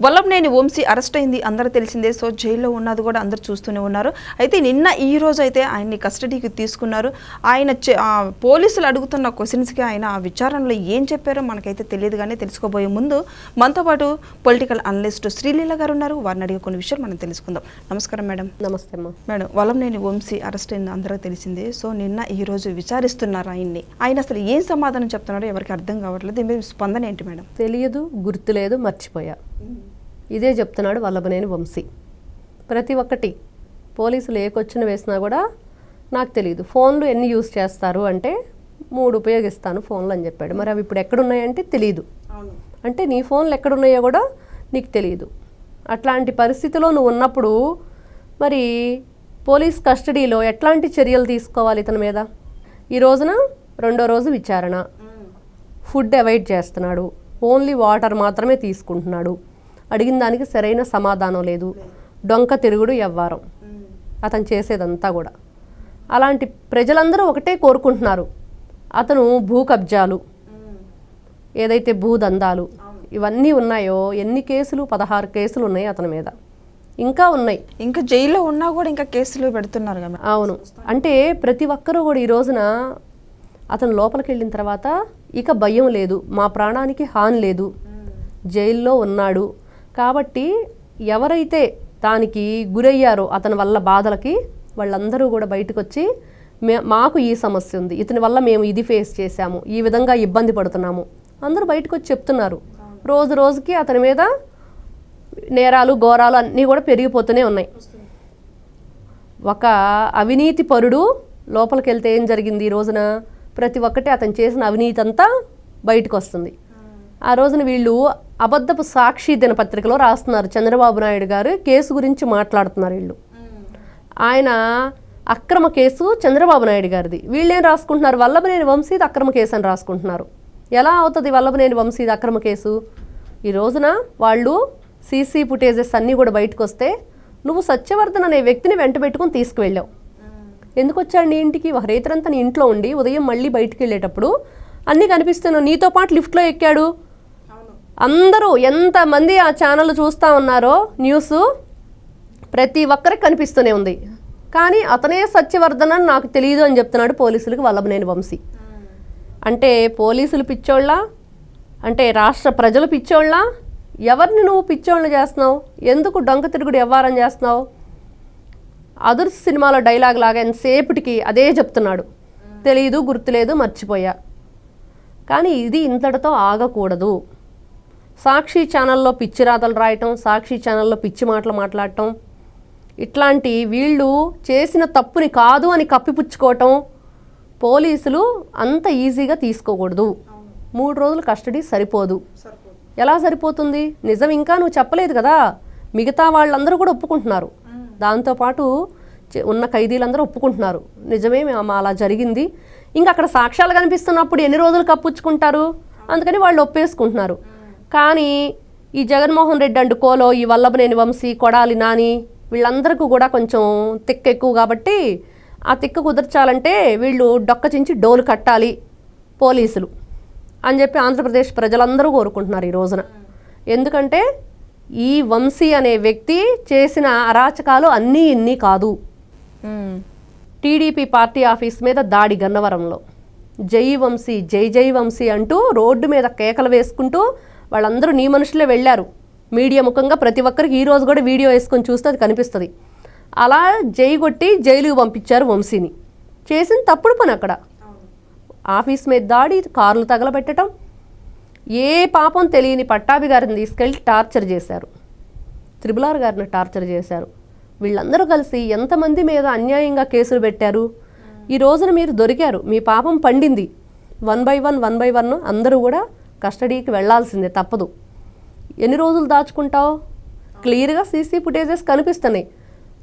Vallabhaneni Vamsi arrest అయింది. అందరూ తెలిసిందే. సో జైల్లో ఉన్నది కూడా అందరు చూస్తూనే ఉన్నారు. అయితే నిన్న ఈ రోజు అయితే ఆయన్ని కస్టడీకి తీసుకున్నారు. ఆయన పోలీసులు అడుగుతున్న క్వశ్చన్స్కి ఆయన ఆ విచారణలో ఏం చెప్పారో మనకైతే తెలియదు కానీ తెలుసుకోబోయే ముందు మనతో పాటు పొలిటికల్ అనలిస్ట్ శ్రీలీల గారు ఉన్నారు. వారిని అడిగే కొన్ని విషయాలు మనం తెలుసుకుందాం. నమస్కారం మేడం. నమస్తే మేడం వలంనేని వంశీ అరెస్ట్ అయింది. అందరూ తెలిసిందే. సో నిన్న ఈ రోజు విచారిస్తున్నారు ఆయన్ని. ఆయన అసలు ఏం సమాధానం చెప్తున్నాడో ఎవరికి అర్థం కావట్లేదు. దీని మీద స్పందన ఏంటి మేడం? తెలియదు గుర్తులేదు మర్చిపోయా. ఇదే చెప్తున్నాడు వల్లభనేని వంశీ. ప్రతి ఒక్కటి పోలీసులు ఏ క్వశ్చన్ వేసినా కూడా నాకు తెలియదు ఫోన్లు ఎన్ని యూజ్ చేస్తారు అంటే మూడు ఉపయోగిస్తాను ఫోన్లు అని చెప్పాడు. మరి అవి ఇప్పుడు ఎక్కడున్నాయంటే తెలియదు అంటే నీ ఫోన్లు ఎక్కడున్నాయో కూడా నీకు తెలియదు అట్లాంటి పరిస్థితిలో నువ్వు ఉన్నప్పుడు మరి పోలీస్ కస్టడీలో ఎట్లాంటి చర్యలు తీసుకోవాలి ఇతని మీద? ఈ రోజున రెండో రోజు విచారణ. ఫుడ్ అవాయిడ్ చేస్తున్నాడు. ఓన్లీ వాటర్ మాత్రమే తీసుకుంటున్నాడు. అడిగిన దానికి సరైన సమాధానం లేదు. డొంక తిరుగుడు ఎవ్వారం అతను చేసేదంతా కూడా. అలాంటి ప్రజలందరూ ఒకటే కోరుకుంటున్నారు. అతను భూ కబ్జాలు ఏదైతే భూదందాలు ఇవన్నీ ఉన్నాయో ఎన్ని కేసులు? పదహారు కేసులు ఉన్నాయి అతని మీద. ఇంకా ఉన్నాయి. ఇంకా జైల్లో ఉన్నా కూడా ఇంకా కేసులు పెడుతున్నారు కదా. అవును. అంటే ప్రతి ఒక్కరూ కూడా ఈ రోజున అతను లోపలికి వెళ్ళిన తర్వాత ఇక భయం లేదు. మా ప్రాణానికి హాని లేదు. జైల్లో ఉన్నాడు. కాబట్టి ఎవరైతే దానికి గురయ్యారో అతని వల్ల బాధలకి వాళ్ళందరూ కూడా బయటకు వచ్చి మే మాకు ఈ సమస్య ఉంది. ఇతని వల్ల మేము ఇది ఫేస్ చేశాము. ఈ విధంగా ఇబ్బంది పడుతున్నాము. అందరూ బయటకు వచ్చి చెప్తున్నారు. రోజు రోజుకి అతని మీద నేరాలు ఘోరాలు అన్నీ కూడా పెరిగిపోతూనే ఉన్నాయి. ఒక అవినీతి పరుడు లోపలికి వెళ్తే ఏం జరిగింది ఈ రోజున? ప్రతి ఒక్కటి అతను చేసిన అవినీతి అంతా బయటకు వస్తుంది ఆ రోజున వీళ్ళు అబద్ధపు సాక్షి దినపత్రికలో రాస్తున్నారు చంద్రబాబు నాయుడు గారు. కేసు గురించి మాట్లాడుతున్నారు వీళ్ళు. ఆయన అక్రమ కేసు చంద్రబాబు నాయుడు గారిది. వీళ్ళేం రాసుకుంటున్నారు? వల్లభనేని వంశీది అక్రమ కేసు అని రాసుకుంటున్నారు. ఎలా అవుతుంది వల్లభనేని వంశీది అక్రమ కేసు? ఈ రోజున వాళ్ళు సీసీ ఫుటేజెస్ అన్నీ కూడా బయటకు వస్తే నువ్వు సత్యవర్ధన్ అనే వ్యక్తిని వెంట పెట్టుకుని తీసుకువెళ్ళావు. ఎందుకు వచ్చాడు నీ ఇంటికి? ఒక రైతులంతా నీ ఇంట్లో ఉండి ఉదయం మళ్ళీ బయటికి వెళ్ళేటప్పుడు అన్నీ కనిపిస్తున్నావు నీతో పాటు లిఫ్ట్లో ఎక్కాడు. అందరూ ఎంతమంది ఆ ఛానల్ చూస్తూ ఉన్నారో న్యూస్ ప్రతి ఒక్కరికి కనిపిస్తూనే ఉంది. కానీ అతనే సత్యవర్ధన్ అని నాకు తెలియదు అని చెప్తున్నాడు పోలీసులకు వల్లభనేని వంశీ. అంటే పోలీసులు పిచ్చోళ్ళ? అంటే రాష్ట్ర ప్రజలు పిచ్చోళ్ళ? ఎవరిని నువ్వు పిచ్చోళ్ళు చేస్తున్నావు? ఎందుకు డొంక తిరుగుడు వ్యవహారం చేస్తున్నావు? అదుర్స్ సినిమాలో డైలాగ్ లాగా ఎంతసేపటికి అదే చెప్తున్నాడు. తెలియదు గుర్తులేదు మర్చిపోయా. కానీ ఇది ఇంతటితో ఆగకూడదు. సాక్షి ఛానల్లో పిచ్చి రాతలు రాయటం సాక్షి ఛానల్లో పిచ్చి మాటలు మాట్లాడటం ఇట్లాంటి వీళ్ళు చేసిన తప్పుని కాదు అని కప్పిపుచ్చుకోవటం పోలీసులు అంత ఈజీగా తీసుకోకూడదు. మూడు రోజులు కస్టడీ సరిపోదు. ఎలా సరిపోతుంది? నిజం ఇంకా నువ్వు చెప్పలేదు కదా? మిగతా వాళ్ళందరూ కూడా ఒప్పుకుంటున్నారు. దాంతోపాటు చె- ఉన్న ఖైదీలందరూ ఒప్పుకుంటున్నారు. నిజమే మేము అలా జరిగింది. ఇంకా అక్కడ సాక్ష్యాలు కనిపిస్తున్నప్పుడు ఎన్ని రోజులు కప్పుచ్చుకుంటారు అందుకని వాళ్ళు ఒప్పేసుకుంటున్నారు. కానీ ఈ జగన్మోహన్ రెడ్డి అండ్ కోలో ఈ వల్లభనేని వంశీ కొడాలి నాని వీళ్ళందరికీ కూడా కొంచెం తిక్క ఎక్కువ కాబట్టి ఆ తిక్క కుదర్చాలంటే వీళ్ళు డొక్క చించి డోలు కట్టాలి పోలీసులు అని చెప్పి ఆంధ్రప్రదేశ్ ప్రజలందరూ కోరుకుంటున్నారు ఈ రోజున. ఎందుకంటే ఈ వంశీ అనే వ్యక్తి చేసిన అరాచకాలు అన్నీ ఇన్ని కాదు. టీడీపీ పార్టీ ఆఫీస్ మీద దాడి గన్నవరంలో. జై వంశీ జై జై వంశీ అంటూ రోడ్డు మీద కేకలు వేసుకుంటూ వాళ్ళందరూ నీ మనుషులే వెళ్ళారు. మీడియా ముఖంగా ప్రతి ఒక్కరికి ఈరోజు కూడా వీడియో వేసుకొని చూస్తే అది కనిపిస్తుంది. అలా జై కొట్టి జైలుకు పంపించారు వంశీని. చేసిన తప్పుడు పని అక్కడ. ఆఫీస్ మీద దాడి కార్లు తగలబెట్టడం. ఏ పాపం తెలియని పట్టాభి గారిని తీసుకెళ్ళి టార్చర్ చేశారు. త్రిబులార్ గారిని టార్చర్ చేశారు. వీళ్ళందరూ కలిసి ఎంతమంది మీద అన్యాయంగా కేసులు పెట్టారు? ఈ రోజున మీరు దొరికారు. మీ పాపం పండింది. One by one one by one అందరూ కూడా కస్టడీకి వెళ్ళాల్సిందే తప్పదు. ఎన్ని రోజులు దాచుకుంటావు? క్లియర్గా సీసీ ఫుటేజెస్ కనిపిస్తున్నాయి.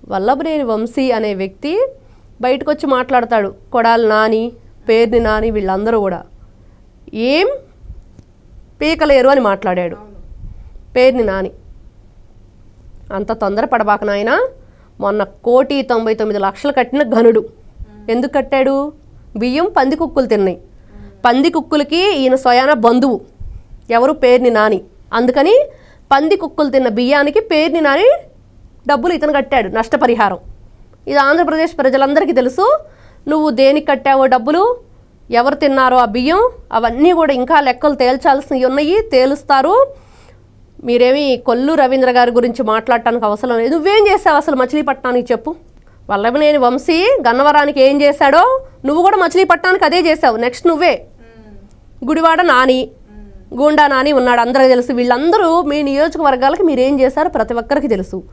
వల్లభనేని వంశీ అనే వ్యక్తి బయటకు వచ్చి మాట్లాడతాడు. కొడాలి నాని పేరుని నాని వీళ్ళందరూ కూడా. ఏం పీకలేరు అని మాట్లాడాడు. పేరుని నాని. అంత తొందరపడబాక నాయన మొన్న కోటి తొంభై తొమ్మిది లక్షలు కట్టిన ఘనుడు. ఎందుకు కట్టాడు? బియ్యం పంది కుక్కులు తిన్నాయి. పంది కుక్కులకి ఈయన స్వయాన బంధువు. ఎవరు? పేరుని నాని. అందుకని పంది కుక్కులు తిన్న బియ్యానికి పేరుని నాని డబ్బులు ఇతను కట్టాడు నష్టపరిహారం. ఇది ఆంధ్రప్రదేశ్ ప్రజలందరికీ తెలుసు. నువ్వు దేనికి కట్టావో డబ్బులు ఎవరు తిన్నారో ఆ బియ్యం అవన్నీ కూడా ఇంకా లెక్కలు తేల్చాల్సినవి ఉన్నాయి తేలుస్తారు. మీరేమి కొల్లు రవీంద్ర గారి గురించి మాట్లాడటానికి అవసరం లేదు. నువ్వేం చేసావు అసలు మచిలీపట్నానికి చెప్పు. వల్లభనేని వంశీ గన్నవరానికి ఏం చేశాడో నువ్వు కూడా మచిలీపట్నానికి అదే చేసావు నెక్స్ట్ నువ్వే. గుడివాడ నాని గూండా నాని ఉన్నాడు. అందరికీ తెలుసు. వీళ్ళందరూ మీ నియోజకవర్గాలకు మీరు ఏం చేశారో ప్రతి ఒక్కరికి తెలుసు.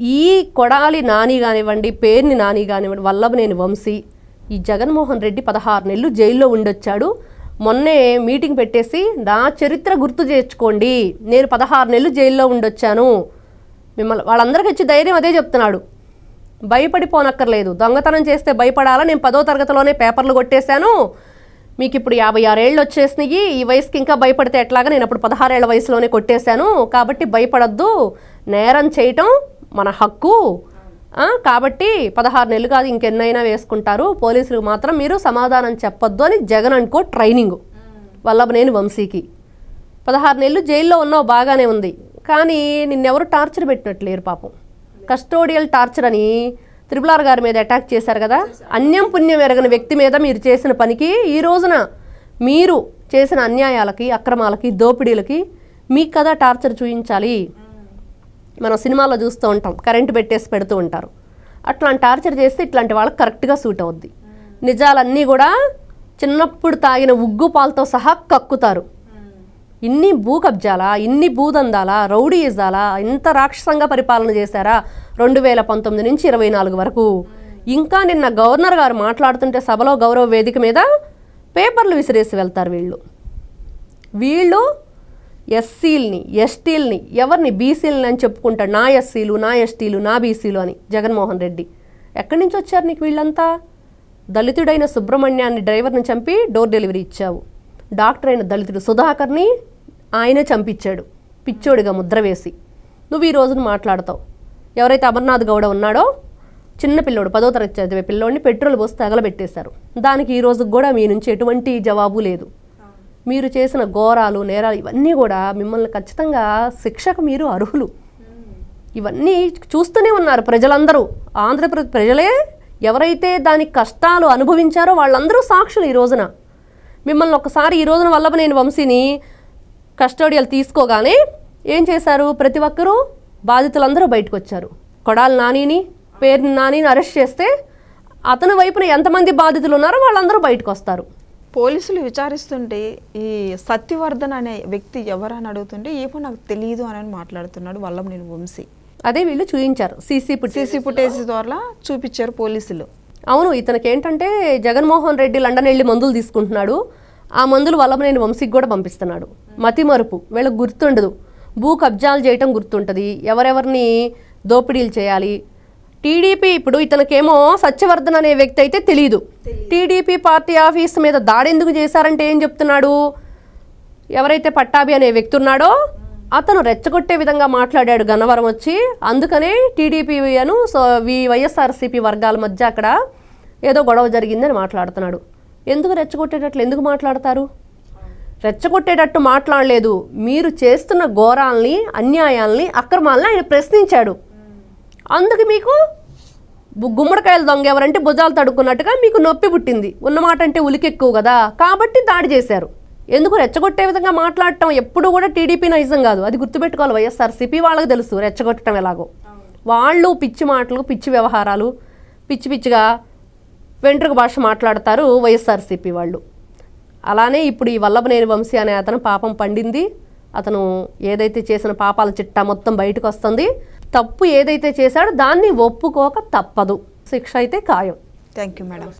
ఈ కొడాలి నాని కానివ్వండి పేరుని నాని కానివ్వండి వల్లభనేని వంశీ ఈ జగన్మోహన్ రెడ్డి పదహారు నెలలు జైల్లో ఉండొచ్చాడు. మొన్నే మీటింగ్ పెట్టేసి నా చరిత్ర గుర్తు చేర్చుకోండి. నేను పదహారు నెలలు జైల్లో ఉండొచ్చాను. మిమ్మల్ని వాళ్ళందరికీ వచ్చి ధైర్యం అదే చెప్తున్నాడు. భయపడిపోనక్కర్లేదు. దొంగతనం చేస్తే భయపడాలా? నేను పదో తరగతిలోనే పేపర్లు కొట్టేశాను. మీకు ఇప్పుడు యాభై ఆరేళ్ళు వచ్చేసినాయి ఈ వయసుకి ఇంకా భయపడితే ఎట్లాగా? నేను అప్పుడు పదహారేళ్ళ వయసులోనే కొట్టేశాను. కాబట్టి భయపడద్దు. నేరం చేయటం మన హక్కు. కాబట్టి పదహారు నెలలు కాదు ఇంకెన్నైనా వేసుకుంటారు. పోలీసులకు మాత్రం మీరు సమాధానం చెప్పొద్దు అని జగన్ అనుకో ట్రైనింగ్. వల్లభనేని వంశీకి. పదహారు నెలలు జైల్లో ఉన్నావు బాగానే ఉంది. కానీ నిన్నెవరు టార్చర్ పెట్టినట్లేరు పాపం. కస్టోడియల్ టార్చర్ అని త్రిపులార్ గారి మీద అటాక్ చేశారు కదా? అన్యం పుణ్యం ఎరగని వ్యక్తి మీద మీరు చేసిన పనికి ఈ రోజున మీరు చేసిన అన్యాయాలకి అక్రమాలకి దోపిడీలకి మీకు కదా టార్చర్ చూపించాలి మనం సినిమాలో చూస్తూ ఉంటాం కరెంటు పెట్టేసి పెడుతూ ఉంటారు. అట్లాంటి టార్చర్ చేస్తే ఇట్లాంటి వాళ్ళకి కరెక్ట్గా సూట్ అవుద్ది. నిజాలన్నీ కూడా చిన్నప్పుడు తాగిన ఉగ్గు పాలతో సహా కక్కుతారు. ఇన్ని భూ కబ్జాలా ఇన్ని భూదందాలా రౌడీయిజాలా ఇంత రాక్షసంగా పరిపాలన చేశారా రెండు వేల పంతొమ్మిది నుంచి ఇరవై నాలుగు వరకు? ఇంకా నిన్న గవర్నర్ గారు మాట్లాడుతుంటే సభలో గౌరవ వేదిక మీద పేపర్లు విసిరేసి వెళ్తారు వీళ్ళు. వీళ్ళు ఎస్సీల్ని ఎస్టీల్ని ఎవరిని బీసీలని అని చెప్పుకుంటాడు నా ఎస్సీలు నా ఎస్టీలు నా బీసీలు అని జగన్మోహన్ రెడ్డి. ఎక్కడి నుంచి వచ్చారు నీకు వీళ్ళంతా? దళితుడైన సుబ్రహ్మణ్యాన్ని డ్రైవర్ని చంపి డోర్ డెలివరీ ఇచ్చావు. డాక్టర్ అయిన దళితుడు సుధాకర్ని ఆయనే చంపించాడు. పిచ్చోడిగా ముద్ర వేసి. నువ్వు ఈ రోజున మాట్లాడతావు. ఎవరైతే అమర్నాథ్ గౌడ ఉన్నాడో చిన్న పిల్లోడు పదో తరగతి చదివే పిల్లోడిని పెట్రోల్ పోసి తగలబెట్టేశారు. దానికి ఈ రోజుకు కూడా మీ నుంచి ఎటువంటి జవాబు లేదు. మీరు చేసిన ఘోరాలు నేరాలు ఇవన్నీ కూడా మిమ్మల్ని ఖచ్చితంగా శిక్షకు మీరు అర్హులు. ఇవన్నీ చూస్తూనే ఉన్నారు ప్రజలందరూ. ఆంధ్రప్రదేశ్ ప్రజలే ఎవరైతే దాని కష్టాలు అనుభవించారో వాళ్ళందరూ సాక్షులు ఈ రోజున. మిమ్మల్ని ఒకసారి ఈ రోజున వల్లభనేని వంశీని కస్టోడియల్ తీసుకోగానే ఏం చేశారు? ప్రతి ఒక్కరూ బాధితులందరూ బయటకు వచ్చారు కొడాలి నానిని పేరు నానిని అరెస్ట్ చేస్తే అతని వైపున ఎంతమంది బాధితులు ఉన్నారో వాళ్ళందరూ బయటకు వస్తారు పోలీసులు విచారిస్తుంటే ఈ సత్యవర్ధన్ అనే వ్యక్తి ఎవరని అడుగుతుంటే ఏమో నాకు తెలియదు అని మాట్లాడుతున్నాడు వల్లభనేని వంశీ. అదే వీళ్ళు చూయించారు సీసీ సీసీ ఫుటేజ్ ద్వారా చూపించారు పోలీసులు. అవును ఇతనికి ఏంటంటే జగన్మోహన్ రెడ్డి లండన్ వెళ్ళి మందులు తీసుకుంటున్నాడు. ఆ మందులు వల్లభనేని వంశీకి కూడా పంపిస్తున్నాడు. మతి మరుపు. వీళ్ళకి గుర్తుండదు. భూ కబ్జాలు చేయటం గుర్తుంటుంది. ఎవరెవరిని దోపిడీలు చేయాలి? టీడీపీ ఇప్పుడు ఇతనికేమో సత్యవర్ధన్ అనే వ్యక్తి అయితే తెలియదు టీడీపీ పార్టీ ఆఫీస్ మీద దాడి ఎందుకు చేశారంటే ఏం చెప్తున్నాడు? ఎవరైతే పట్టాభి అనే వ్యక్తి ఉన్నాడో అతను రెచ్చగొట్టే విధంగా మాట్లాడాడు గన్నవరం వచ్చి. అందుకనే టీడీపీ అను సో వి వైఎస్ఆర్సీపీ వర్గాల మధ్య అక్కడ ఏదో గొడవ జరిగిందని మాట్లాడుతున్నాడు. ఎందుకు రెచ్చగొట్టేటట్లు ఎందుకు మాట్లాడతారు? రెచ్చగొట్టేటట్టు మాట్లాడలేదు. మీరు చేస్తున్న ఘోరాల్ని అన్యాయాల్ని అక్రమాలని ఆయన ప్రశ్నించాడు. అందుకు మీకు గుమ్మడికాయలు దొంగ ఎవరంటే భుజాలు తడుక్కున్నట్టుగా మీకు నొప్పి పుట్టింది. ఉన్నమాట అంటే ఉలికెక్కువ కదా. కాబట్టి దాడి చేశారు. ఎందుకు రెచ్చగొట్టే విధంగా మాట్లాడటం ఎప్పుడు కూడా టీడీపీ నైజం కాదు. అది గుర్తుపెట్టుకోవాలి. వైఎస్ఆర్సీపీ వాళ్ళకి తెలుసు రెచ్చగొట్టడం ఎలాగో. వాళ్ళు పిచ్చి మాటలు పిచ్చి వ్యవహారాలు పిచ్చి పిచ్చిగా వెంట్రుక భాష మాట్లాడతారు వైఎస్ఆర్సీపీ వాళ్ళు. అలానే ఇప్పుడు ఈ వల్లభనేని వంశీ అనే అతను పాపం పండింది. అతను ఏదైతే చేసిన పాపాల చిట్టా మొత్తం బయటకు వస్తుంది. తప్పు ఏదైతే చేశాడో దాన్ని ఒప్పుకోక తప్పదు. శిక్ష అయితే ఖాయం. Thank you madam